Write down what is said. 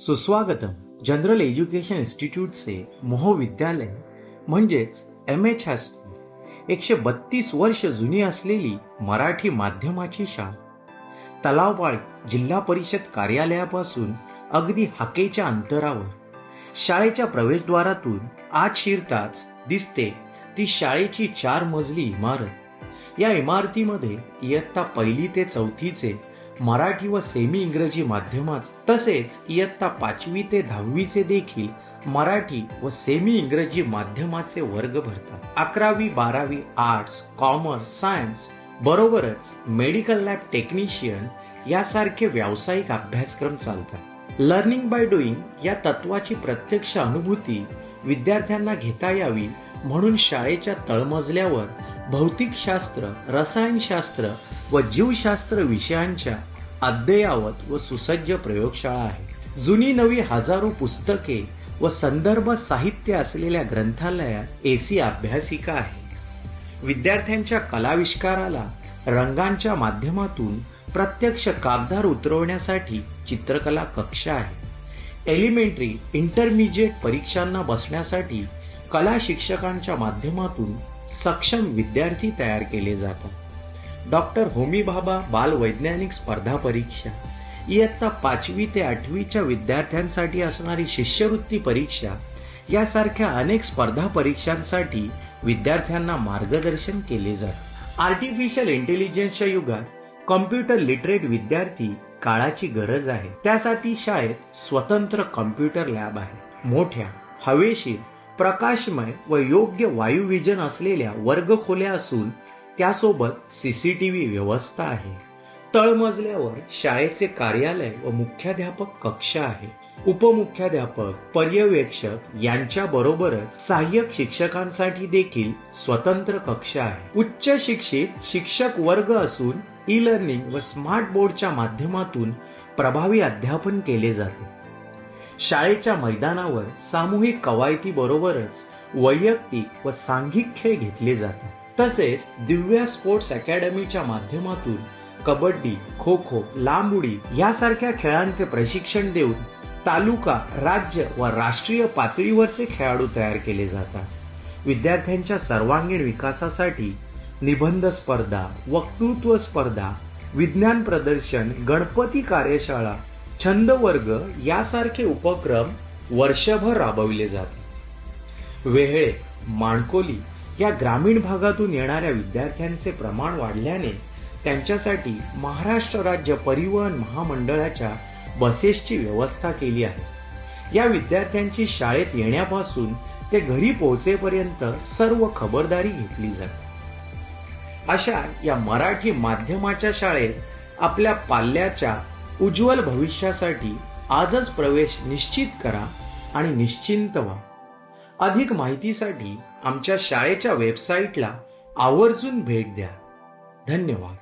सुस्वागतम. General education इन्स्टिट्यूटचे महाविद्यालय म्हणजेच एम एच हायस्कूल एकशे बत्तीस वर्ष जुनी असलेली मराठी माध्यमाची शाळा. तलावपाळ जिल्हा परिषद कार्यालयापासून अगदी हाकेच्या अंतरावर शाळेच्या प्रवेशद्वारातून आत शिरताच दिसते ती शाळेची चार मजली इमारत. या इमारतीमध्ये इयत्ता पहिली ते चौथीचे मराठी व सेमी इंग्रजी माध्यमात तसेच इयत्ता पाचवी ते दहावीचे देखील मराठी व सेमी इंग्रजी माध्यमाचे वर्ग भरतात. अकरावी बारावी आर्ट्स कॉमर्स सायन्स बरोबरच मेडिकल लॅब टेक्निशियन यासारखे व्यावसायिक अभ्यासक्रम चालतात. लर्निंग बाय डुईंग या तत्वाची प्रत्यक्ष अनुभूती विद्यार्थ्यांना घेता यावी म्हणून शाळेच्या तळमजल्यावर भौतिकशास्त्र रसायनशास्त्र व जीवशास्त्र विषयांच्या अद्ययावत व सुसज्ज प्रयोगशाळा आहे. जुनी नवी हजारो पुस्तके व संदर्भ साहित्य असलेल्या ग्रंथालयात एसी अभ्यासिका आहे. विद्यार्थ्यांच्या कलाविष्काराला रंगांच्या माध्यमातून प्रत्यक्ष कागदार उतरवण्यासाठी चित्रकला कक्षा आहे. एलिमेंटरी इंटरमिजिएट परीक्षांना बसण्यासाठी कला शिक्षकांच्या माध्यमातून सक्षम विद्यार्थी तयार केले जातात. डॉक्टर होमी बालवैज्ञानिक बाल वैज्ञानिक स्पर्धा परीक्षा. इयत्ता पाचवी ते आठवीच्या विद्यार्थ्यांसाठी असणारी शिष्यवृत्ती परीक्षा. यासारख्या अनेक स्पर्धा परीक्षांसाठी विद्यार्थ्यांना मार्गदर्शन केले जाते. आर्टिफिशियल इंटेलिजन्सच्या युगात कॉम्प्युटर लिटरेट विद्यार्थी काळाची गरज आहे. त्यासाठी शाळेत स्वतंत्र कॉम्प्युटर लॅब आहे. मोठ्या हवेशीर प्रकाशमय व योग्य वायुविजन असलेल्या वर्गखोल्या असून त्यासोबत सीसीटीव्ही व्यवस्था आहे. तळमजल्यावर शाळेचे कार्यालय व मुख्याध्यापक कक्ष आहे. उपमुख्याध्यापक पर्यवेक्षक यांच्या बरोबरच सहाय्यक शिक्षकांसाठी देखील स्वतंत्र कक्ष आहे. उच्च शिक्षित शिक्षक वर्ग असून ई लर्निंग व स्मार्ट बोर्डच्या माध्यमातून प्रभावी अध्यापन केले जाते. शाळेच्या मैदानावर सामूहिक कवायती बरोबरच वैयक्तिक व सांघिक खेळ घेतले जातात. तसेच दिव्या स्पोर्ट्स अकॅडमीच्या माध्यमातून कबड्डी खो खो लांब उडी यासारख्या खेळांचे प्रशिक्षण देऊन तालुका राज्य व राष्ट्रीय पातळीवरचे खेळाडू तयार केले जातात. विद्यार्थ्यांच्या सर्वांगीण विकासासाठी निबंध स्पर्धा वक्तृत्व स्पर्धा विज्ञान प्रदर्शन गणपती कार्यशाळा छंद वर्ग यासारखे उपक्रम वर्षभर राबविले जाते वेहळे माणकोली या ग्रामीण भागातून येणाऱ्या विद्यार्थ्यांचे प्रमाण वाढल्याने त्यांच्यासाठी महाराष्ट्र राज्य परिवहन महामंडळाच्या बसेसची व्यवस्था केली आहे. या विद्यार्थ्यांची शाळेत येण्यापासून ते घरी पोहोचेपर्यंत सर्व खबरदारी घेतली जाते. अशा या मराठी माध्यमाच्या शाळेत आपल्या पाल्याच्या उज्ज्वल भविष्यासाठी आजच प्रवेश निश्चित करा आणि निश्चिंत व्हा. अधिक माहितीसाठी आमच्या शाळेच्या वेबसाईटला आवर्जून भेट द्या. धन्यवाद.